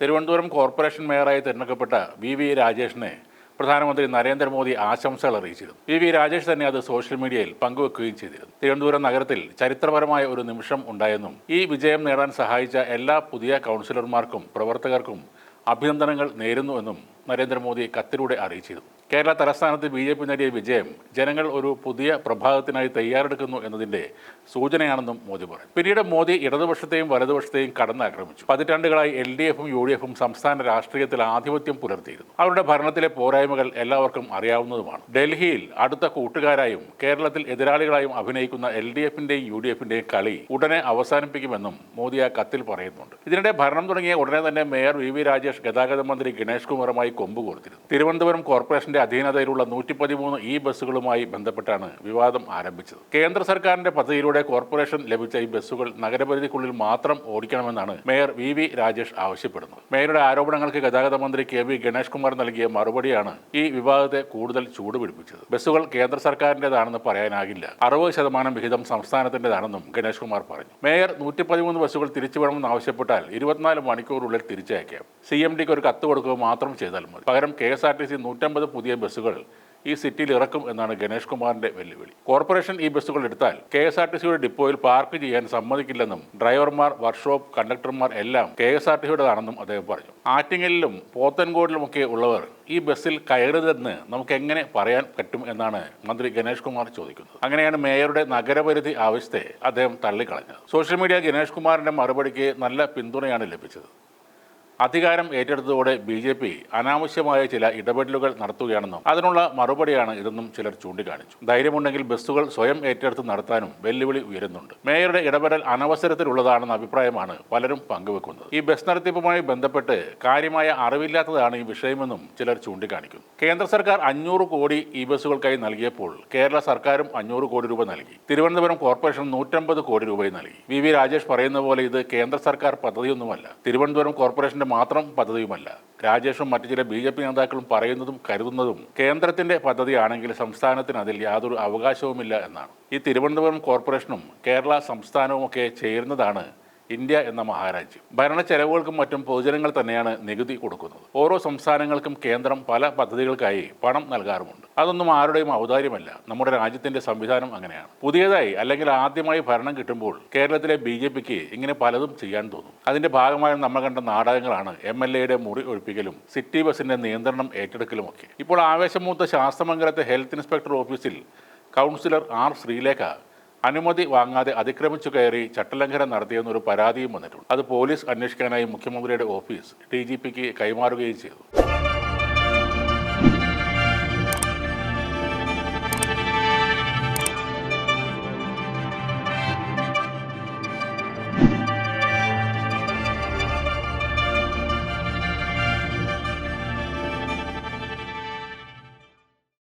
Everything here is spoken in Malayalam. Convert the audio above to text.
തിരുവനന്തപുരം കോർപ്പറേഷൻ മേയറായി തിരഞ്ഞെടുക്കപ്പെട്ട വി വി രാജേഷിനെ പ്രധാനമന്ത്രി നരേന്ദ്രമോദി ആശംസകൾ അറിയിച്ചിരുന്നു. വി വി രാജേഷ് തന്നെ അത് സോഷ്യൽ മീഡിയയിൽ പങ്കുവെക്കുകയും ചെയ്തിരുന്നു. തിരുവനന്തപുരം നഗരത്തിൽ ചരിത്രപരമായ ഒരു നിമിഷം ഉണ്ടായെന്നും ഈ വിജയം നേടാൻ സഹായിച്ച എല്ലാ പുതിയ കൗൺസിലർമാർക്കും പ്രവർത്തകർക്കും അഭിനന്ദനങ്ങൾ നേരുന്നുവെന്നും നരേന്ദ്രമോദി കത്തിലൂടെ അറിയിച്ചിരുന്നു കേരള തലസ്ഥാനത്ത് ബി ജെ പി നേടിയ വിജയം ജനങ്ങൾ ഒരു പുതിയ പ്രഭാതത്തിനായി തയ്യാറെടുക്കുന്നു എന്നതിന്റെ സൂചനയാണെന്നും മോദി പറഞ്ഞു. പിന്നീട് മോദി ഇടതുപക്ഷത്തെയും വലതുപക്ഷത്തെയും കടന്നാക്രമിച്ചു. പതിറ്റാണ്ടുകളായി എൽ ഡി എഫും യു ഡി എഫും സംസ്ഥാന രാഷ്ട്രീയത്തിൽ ആധിപത്യം പുലർത്തിയിരുന്നു. അവരുടെ ഭരണത്തിലെ പോരായ്മകൾ എല്ലാവർക്കും അറിയാവുന്നതുമാണ്. ഡൽഹിയിൽ അടുത്ത കൂട്ടുകാരായും കേരളത്തിൽ എതിരാളികളായും അഭിനയിക്കുന്ന എൽ ഡി എഫിന്റെയും യു ഡി എഫിന്റെയും കളി ഉടനെ അവസാനിപ്പിക്കുമെന്നും മോദി ആ കത്തിൽ പറയുന്നുണ്ട്. ഇതിനിടെ ഭരണം തുടങ്ങിയ ഉടനെ തന്നെ മേയർ വി വി രാജേഷ് ഗതാഗത മന്ത്രി ഗണേഷ് കുമാറുമായി കൊമ്പ് കോർത്തിരുന്നു തിരുവനന്തപുരം കോർപ്പറേഷന്റെ അധീനതയിലുള്ള നൂറ്റി പതിമൂന്ന് ഇ ബസ്സുകളുമായി ബന്ധപ്പെട്ടാണ് വിവാദം ആരംഭിച്ചത്. കേന്ദ്ര സർക്കാരിന്റെ പദ്ധതിയിലൂടെ കോർപ്പറേഷൻ ലഭിച്ച ഈ ബസ്സുകൾ നഗരപരിധിക്കുള്ളിൽ മാത്രം ഓടിക്കണമെന്നാണ് മേയർ വി വി രാജേഷ് ആവശ്യപ്പെടുന്നത്. മേയറുടെ ആരോപണങ്ങൾക്ക് ഗതാഗത മന്ത്രി കെ വി ഗണേഷ് കുമാർ നൽകിയ മറുപടിയാണ് ഈ വിവാദത്തെ കൂടുതൽ ചൂടുപിടിപ്പിച്ചത്. ബസ്സുകൾ കേന്ദ്ര സർക്കാരിന്റേതാണെന്ന് പറയാനാകില്ല. അറുപത് ശതമാനം വിഹിതം സംസ്ഥാനത്തിന്റേതാണെന്നും ഗണേഷ് കുമാർ പറഞ്ഞു. മേയർ നൂറ്റി പതിമൂന്ന് ബസ്സുകൾ തിരിച്ചു വേണമെന്ന് ആവശ്യപ്പെട്ടാൽ ഇരുപത്തിനാല് മണിക്കൂറുള്ളിൽ തിരിച്ചയക്കാം. സി എം ഡിക്ക് ഒരു കത്ത് കൊടുക്കുക മാത്രം ചെയ്താൽ മതി. പകരം K S R T C നൂറ്റമ്പത് പുതിയ ബസ്സുകൾ ഈ സിറ്റിയിൽ ഇറക്കും എന്നാണ് ഗണേഷ് കുമാറിന്റെ വെല്ലുവിളി. കോർപ്പറേഷൻ ഈ ബസ്സുകൾ എടുത്താൽ കെ എസ് ആർ ടി സിയുടെ ഡിപ്പോയിൽ പാർക്ക് ചെയ്യാൻ സമ്മതിക്കില്ലെന്നും ഡ്രൈവർമാർ വർക്ക്ഷോപ്പ് കണ്ടക്ടർമാർ എല്ലാം കെ എസ് ആർ ടി സിയുടേതാണെന്നും അദ്ദേഹം പറഞ്ഞു. ആറ്റിങ്ങലിലും പോത്തൻകോടിലും ഒക്കെ ഉള്ളവർ ഈ ബസ്സിൽ കയറരുതെന്ന് നമുക്ക് എങ്ങനെ പറയാൻ പറ്റും എന്നാണ് മന്ത്രി ഗണേഷ് കുമാർ ചോദിക്കുന്നത്. അങ്ങനെയാണ് മേയറുടെ നഗരപരിധി ആവശ്യത്തെ അദ്ദേഹം തള്ളിക്കളഞ്ഞത്. സോഷ്യൽ മീഡിയ ഗണേഷ് കുമാറിന്റെ മറുപടിക്ക് നല്ല പിന്തുണയാണ് ലഭിച്ചത്. അധികാരം ഏറ്റെടുത്തതോടെ ബി ജെ പി അനാവശ്യമായ ചില ഇടപെടലുകൾ നടത്തുകയാണെന്നും അതിനുള്ള മറുപടിയാണ് ഇതെന്നും ചിലർ ചൂണ്ടിക്കാണിച്ചു. ധൈര്യമുണ്ടെങ്കിൽ ബസ്സുകൾ സ്വയം ഏറ്റെടുത്ത് നടത്താനും വെല്ലുവിളി ഉയരുന്നുണ്ട്. മേയറുടെ ഇടപെടൽ അനവസരത്തിലുള്ളതാണെന്ന അഭിപ്രായമാണ് പലരും പങ്കുവെക്കുന്നത്. ഈ ബസ് നടത്തിപ്പുമായി ബന്ധപ്പെട്ട് കാര്യമായ അറിവില്ലാത്തതാണ് ഈ വിഷയമെന്നും ചിലർ ചൂണ്ടിക്കാണിക്കുന്നു. കേന്ദ്ര സർക്കാർ അഞ്ഞൂറ് കോടി ഇ ബസ്സുകൾക്കായി നൽകിയപ്പോൾ കേരള സർക്കാരും അഞ്ഞൂറ് കോടി രൂപ നൽകി. തിരുവനന്തപുരം കോർപ്പറേഷൻ നൂറ്റമ്പത് കോടി രൂപയും നൽകി. വി വി രാജേഷ് പറയുന്ന പോലെ ഇത് കേന്ദ്ര സർക്കാർ പദ്ധതിയൊന്നുമല്ല. തിരുവനന്തപുരം കോർപ്പറേഷന്റെ മാത്രം പദ്ധതിയുമല്ല. രാജേഷും മറ്റു ചില ബി ജെ പി നേതാക്കളും പറയുന്നതും കരുതുന്നതും കേന്ദ്രത്തിന്റെ പദ്ധതിയാണെങ്കിൽ സംസ്ഥാനത്തിന് അതിൽ യാതൊരു അവകാശവുമില്ല എന്നാണ്. ഈ തിരുവനന്തപുരം കോർപ്പറേഷനും കേരള സംസ്ഥാനവും ഒക്കെ ചേരുന്നതാണ് ഇന്ത്യ എന്ന മഹാരാജ്യം. ഭരണ ചെലവുകൾക്കും മറ്റും പൊതുജനങ്ങൾ തന്നെയാണ് നികുതി കൊടുക്കുന്നത്. ഓരോ സംസ്ഥാനങ്ങൾക്കും കേന്ദ്രം പല പദ്ധതികൾക്കായി പണം നൽകാറുമുണ്ട്. അതൊന്നും ആരുടെയും ഔദാര്യമല്ല. നമ്മുടെ രാജ്യത്തിന്റെ സംവിധാനം അങ്ങനെയാണ്. പുതിയതായി അല്ലെങ്കിൽ ആദ്യമായി ഭരണം കിട്ടുമ്പോൾ കേരളത്തിലെ ബി ജെ പിക്ക് ഇങ്ങനെ പലതും ചെയ്യാൻ തോന്നും. അതിന്റെ ഭാഗമായി നമ്മൾ കണ്ട നാടകങ്ങളാണ് എം എൽ എയുടെ മുറി ഒഴിപ്പിക്കലും സിറ്റി ബസിന്റെ നിയന്ത്രണം ഏറ്റെടുക്കലും ഒക്കെ ഇപ്പോൾ ആവേശമൂത്ത ശാസ്ത്രമംഗലത്തെ ഹെൽത്ത് ഇൻസ്പെക്ടർ ഓഫീസിൽ കൗൺസിലർ ആർ ശ്രീലേഖ അനുമതി വാങ്ങാതെ അതിക്രമിച്ചു കയറി ചട്ടലംഘനം നടത്തിയെന്നൊരു പരാതിയും വന്നിട്ടുണ്ട്. അത് പോലീസ് അന്വേഷിക്കാനായി മുഖ്യമന്ത്രിയുടെ ഓഫീസ് ഡി കൈമാറുകയും ചെയ്തു.